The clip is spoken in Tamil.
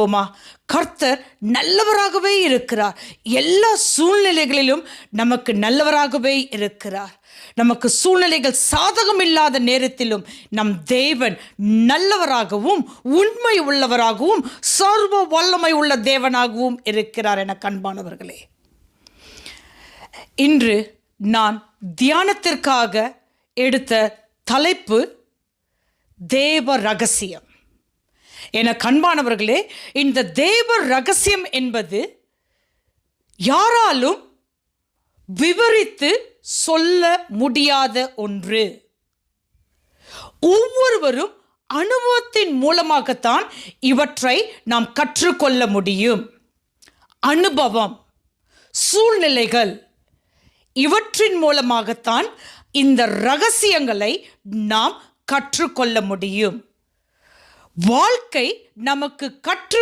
போமா? கர்த்தர் நல்லவராகவே இருக்கிறார். எல்லா சூழ்நிலைகளிலும் நமக்கு நல்லவராகவே இருக்கிறார். நமக்கு சூழ்நிலைகள் சாதகம் இல்லாத நேரத்திலும் நம் தேவன் நல்லவராகவும் உண்மை உள்ளவராகவும் சர்வ வல்லமை உள்ள தேவனாகவும் இருக்கிறார் என கண்பானவர்களே. இன்று நான் தியானத்திற்காக எடுத்த தலைப்பு தேவ ரகசியம். என கண்பானவர்களே இந்த தேவ ரகசியம் என்பது யாராலும் விவரித்து சொல்ல முடியாத ஒன்று. ஒவ்வொருவரும் அனுபவத்தின் மூலமாகத்தான் இவற்றை நாம் கற்றுக்கொள்ள முடியும். அனுபவம் சூழ்நிலைகள் இவற்றின் மூலமாகத்தான் இந்த ரகசியங்களை நாம் கற்றுக்கொள்ள முடியும். வாழ்க்கை நமக்கு கற்று